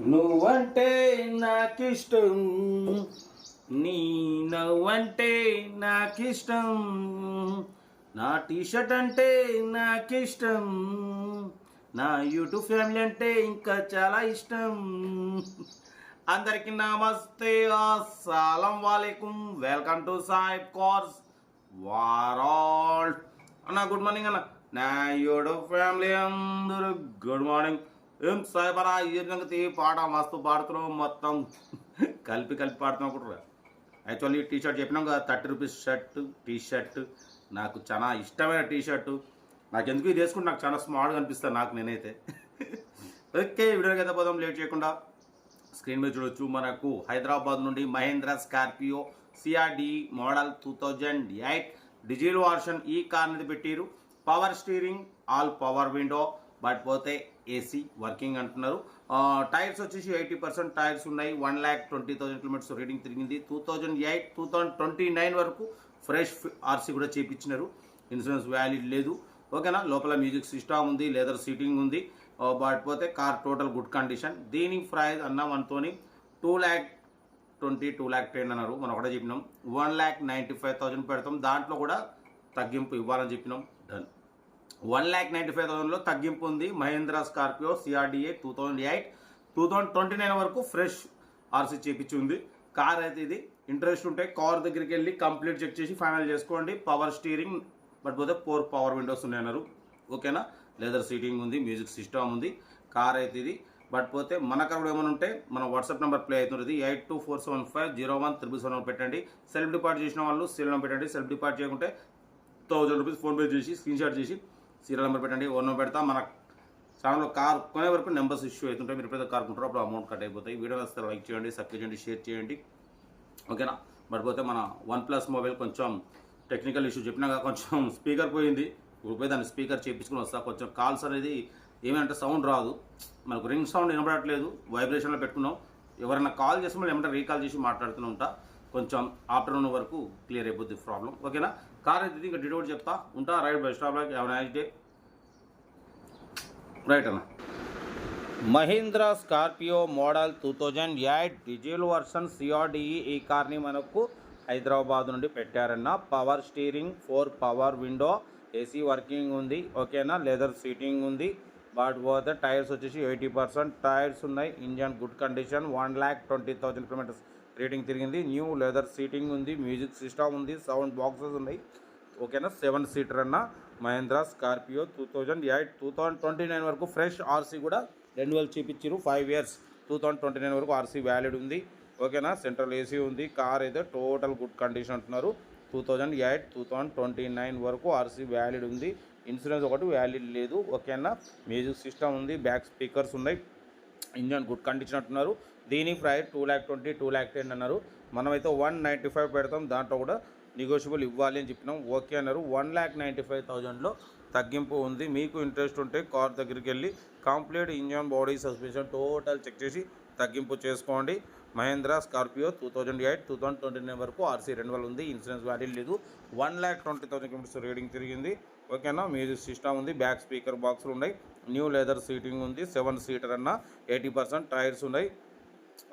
నువ్వంటే నాకిష్టం. నీ నవ్వంటే నాకిష్టం. నా టీషర్ట్ అంటే నాకిష్టం. నా యూట్యూబ్ ఫ్యామిలీ అంటే ఇంకా చాలా ఇష్టం. అందరికి నమస్తే అస్సలం వాలేకుం. వెల్కమ్ టు సాయిబ్ కోర్స్ వారాల్. అన్న గుడ్ మార్నింగ్ అన్న. నా యూట్యూబ్ ఫ్యామిలీ అందరూ గుడ్ మార్నింగ్. ఏం సాయిబరా ఈ సంగతి పాట మస్తు పాడుతున్నాం మొత్తం కలిపి కలిపి పాడుతున్నాం కూడా. యాక్చువల్లీ టీ షర్ట్ చెప్పినాం కదా thirty rupees shirt T shirt నాకు చాలా ఇష్టమైన టీ షర్ట్ నాకు ఎందుకు ఇది వేసుకుంటే నాకు చాలా స్మార్ట్గా అనిపిస్తుంది నాకు నేనైతే. ఓకే వీడియోకి అయితే పోదాం లేట్ చేయకుండా. స్క్రీన్ మీద చూడొచ్చు మనకు హైదరాబాద్ నుండి Mahindra Scorpio CRD model two thousand eight diesel version ఈ కార్ అనేది పెట్టారు. Power steering all power window but పోతే ఏసీ వర్కింగ్ అంటున్నారు. టైర్స్ వచ్చేసి ఎయిటీ పర్సెంట్ టైర్స్ ఉన్నాయి. One lakh twenty thousand kilometres reading తిరిగింది. Two thousand eight two thousand twenty nine వరకు fresh RC కూడా చేపించినారు. ఇన్సూరెన్స్ వ్యాలిడ్ లేదు. ఓకేనా? లోపల మ్యూజిక్ సిస్టమ్ ఉంది లెదర్ సీటింగ్ ఉంది. బట్ పోతే కార్ టోటల్ గుడ్ కండిషన్ దీని ప్రైస్ అన్న మనతోని two lakh twenty two lakh ten అన్నారు. మనం ఒకటే చెప్పినాం. One lakh ninety five thousand పెడతాం. దాంట్లో కూడా తగ్గింపు ఇవ్వాలని చెప్పినాం. వన్ ల్యాక్ నైంటీ ఫైవ్ థౌసండ్లో తగ్గింపు ఉంది. Mahindra Scorpio CRDA two thousand eight two thousand twenty nine వరకు ఫ్రెష్ ఆర్సీ చేపించి ఉంది. కార్ అయితే ఇది. ఇంట్రెస్ట్ ఉంటే కార్ దగ్గరికి వెళ్ళి కంప్లీట్ చెక్ చేసి ఫైనల్ చేసుకోండి. పవర్ స్టీరింగ్ బట్ పోతే ఫోర్ పవర్ విండోస్ ఉన్నాయి అన్నారు. ఓకేనా? లెదర్ సీటింగ్ ఉంది మ్యూజిక్ సిస్టమ్ ఉంది కార్ అయితే ఇది. బట్ పోతే మన కార్ కూడా ఏమైనా ఉంటే మన వాట్సాప్ నెంబర్ ప్లే అవుతుంది eight two four seven five zero one triple seven పెట్టండి. సెల్ఫ్ డిపార్ట్ చేసిన వాళ్ళు సీరియల్ నెంబర్ పెట్టండి. సెల్ఫ్ డిపార్ట్ చేయకుంటే థౌజండ్ రూపీస్ ఫోన్పే చేసి స్క్రీన్ షాట్ చేసి సీరియల్ నెంబర్ పెట్టండి ఓన్ నెంబర్ పెడతా. మన ఛానల్లో కార్ కొనే వరకు నెంబర్స్ ఇష్యూ అవుతుంటాయి. మీరు ఎప్పుడైతే కార్ కొంటారో అప్పుడు అమౌంట్ కట్ అయిపోతాయి. వీడియో వస్తే లైక్ చేయండి సబ్స్క్రైబ్ చేయండి షేర్ చేయండి. ఓకేనా? మరిపోతే పోతే మన వన్ ప్లస్ మొబైల్ కొంచెం టెక్నికల్ ఇష్యూ చెప్పినాక కొంచెం స్పీకర్ పోయింది. ఇప్పుడు పోయి దాన్ని స్పీకర్ చేయించుకుని వస్తా. కొంచెం కాల్స్ అనేది ఏమంటే సౌండ్ రాదు. మనకు రింగ్ సౌండ్ వినపడట్లేదు వైబ్రేషన్లో పెట్టుకున్నాం. ఎవరైనా కాల్ చేసి మళ్ళీ ఏమంటే రీకాల్ చేసి మాట్లాడుతూనే ఉంటా. కొంచెం ఆఫ్టర్నూన్ వరకు క్లియర్ అయిపోద్ది ప్రాబ్లం. ఓకేనా? కార్ అయితే ఇంకా డీటెయిల్ చెప్తా. ఉంటా రైట్ బస్ స్టాప్లో ఏమైనా డే రైట్ అన్న. Mahindra Scorpio model two thousand eight diesel version CRDE ఈ కార్ని మనకు హైదరాబాద్ నుండి పెట్టారన్న. Power steering four power window AC working ఉంది. ఓకేనా లెదర్ సీటింగ్ ఉంది. బట్ పోతే టైర్స్ వచ్చేసి ఎయిటీ పర్సెంట్ టైర్స్ ఉన్నాయి. Engine good condition one lakh twenty thousand kilometres rating తిరిగింది. న్యూ లెదర్ సీటింగ్ ఉంది మ్యూజిక్ సిస్టమ్ ఉంది సౌండ్ బాక్సెస్ ఉన్నాయి. ఓకేనా? సెవెన్ సీటర్ అన్న Mahindra Scorpio two thousand eight two thousand twenty nine వరకు fresh RC కూడా రెండు వేలు చూపించారు five years. Two thousand twenty nine వరకు ఆర్సీ వ్యాలిడ్ ఉంది. ఓకేనా? సెంట్రల్ ఏసీ ఉంది కార్ అయితే టోటల్ గుడ్ కండిషన్ అంటున్నారు. Two thousand eight two thousand twenty nine వరకు ఆర్సీ వ్యాలిడ్ ఉంది. ఇన్సూరెన్స్ ఒకటి వ్యాలిడ్ లేదు. ఓకేనా? మ్యూజిక్ సిస్టమ్ ఉంది బ్యాక్ స్పీకర్స్ ఉన్నాయి. ఇంజన్ గుడ్ కండిషన్ అంటున్నారు దీని price two lakh twenty two lakh ten అన్నారు. మనమైతే వన్ నైంటీ ఫైవ్ పెడతాం. దాంట్లో కూడా నెగోషియబుల్ ఇవ్వాలి అని చెప్పినాం. ఓకే అన్నారు. వన్ ల్యాక్ నైంటీ ఫైవ్ థౌజండ్లో తగ్గింపు ఉంది. మీకు ఇంట్రెస్ట్ ఉంటే కార్ దగ్గరికి వెళ్ళి complete engine body suspension total check చేసి తగ్గింపు చేసుకోండి. Mahindra Scorpio two thousand eight two thousand twenty nine వరకు ఆర్సీ రెండు వేలు ఉంది. ఇన్సూరెన్స్ వ్యాల్యూ లేదు. One lakh twenty thousand kilometres reading తిరిగింది. ఓకేనా? మ్యూజిక్ సిస్టమ్ ఉంది. బ్యాక్ స్పీకర్ బాక్సులు ఉన్నాయి. న్యూ లెదర్ సీటింగ్ ఉంది. సెవెన్ సీటర్ అన్న ఎయిటీ పర్సెంట్ టైర్స్ ఉన్నాయి.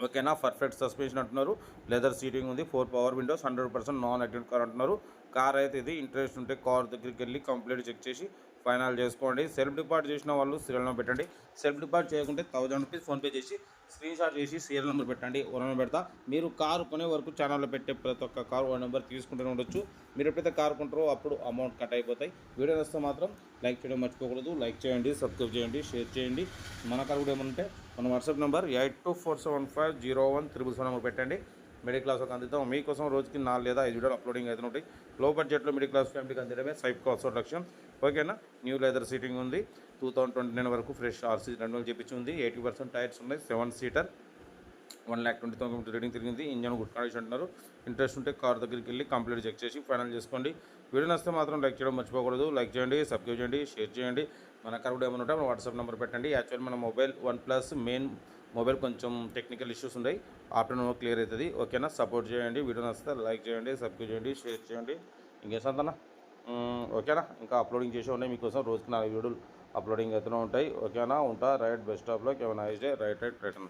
ఓకేనా? పర్ఫెక్ట్ సస్పెన్షన్ అంటున్నారు. లెదర్ సీటింగ్ ఉంది. Four power windows hundred percent non active car అంటున్నారు కార్ అయితే ఇది ఇంట్రెస్ట్ ఉంటే కార్ దగ్గరికి వెళ్ళి కంప్లీట్ చెక్ చేసి ఫైనల్ చేసుకోండి. సెల్ఫ్ డిపార్ట్ చేసిన వాళ్ళు సీరియల్ నెంబర్ పెట్టండి. సెల్ఫ్ డిపార్ట్ చేయకుంటే థౌజండ్ రూపీస్ ఫోన్పే చేసి స్క్రీన్ షాట్ చేసి సీరియల్ నెంబర్ పెట్టండి. ఓ నెంబర్ పెడతా. మీరు కారు కొనే వరకు ఛానల్లో పెట్టే ప్రతి ఒక్క కారు ఓ నెంబర్ తీసుకుంటూనే ఉండొచ్చు. మీరు ఎప్పుడైతే కారు కొంటారో అప్పుడు అమౌంట్ కట్ అయిపోతాయి. వీడియో వస్తే మాత్రం లైక్ చేయడం మర్చిపోకూడదు. లైక్ చేయండి సబ్స్క్రైబ్ చేయండి షేర్ చేయండి. మన కారు కూడా ఏమంటే మన WhatsApp number eight two four seven five zero one triple seven number పెట్టండి. మిడిల్ క్లాస్ ఒక అందిద్దాం. మీకోసం రోజుకి నాలుగు లేదా ఐదు వీడియోలు అప్లోడింగ్ అయితే ఉంటాయి. లో బడ్జెట్లో మిడిల్ క్లాస్ ఫ్యామిలీకి అందిడమే సైఫ్ కాస్ట్ లక్ష్యం ఓకేనా? న్యూ లెదర్ సీటింగ్ ఉంది. టూ థౌసండ్ ట్వంటీ నైన్ వరకు ఫ్రెష్ ఆర్సీ రెండు వేలు ఉంది. ఎయిటీ పర్సెంట్ టైర్స్ ఉన్నాయి. Seven seater one lakh twenty thousand reading తిరిగింది. ఇంజన్ గుడ్ కండిషన్ అంటున్నారు. ఇంట్రెస్ట్ ఉంటే కార్ దగ్గరికి వెళ్ళి కంప్లీట్ చెక్ చేసి ఫైనల్ చేసుకోండి. వీడియో నస్తే మాత్రం లైక్ చేయడం మర్చిపోకూడదు. లైక్ చేయండి సబ్స్క్రైబ్ చేయండి షేర్ చేయండి. మన కరెక్ట్ ఏమన్నా ఏమైనా ఉంటే మన వాట్సాప్ నెంబర్ పెట్టండి. యాక్చువల్ మన mobile one plus main mobile కొంచెం టెక్నికల్ ఇష్యూస్ ఉన్నాయి. ఆఫ్టర్నూన్ క్లియర్ అవుతుంది. ఓకేనా? సపోర్ట్ చేయండి. వీడియో నచ్చితే లైక్ చేయండి సబ్స్క్రైబ్ చేయండి షేర్ చేయండి. ఇంకేం సంతనా ఓకేనా? ఇంకా అప్లోడింగ్ చేసి ఉన్నాయి మీకోసం. రోజుకి నాలుగు వీడియోలు అప్లోడింగ్ అవుతూనే ఉంటాయి. ఓకేనా? ఉంటా. రైట్ బెస్ట్ స్టాప్లో ఏమైనా డే రైట్ రైట్ రిటర్న్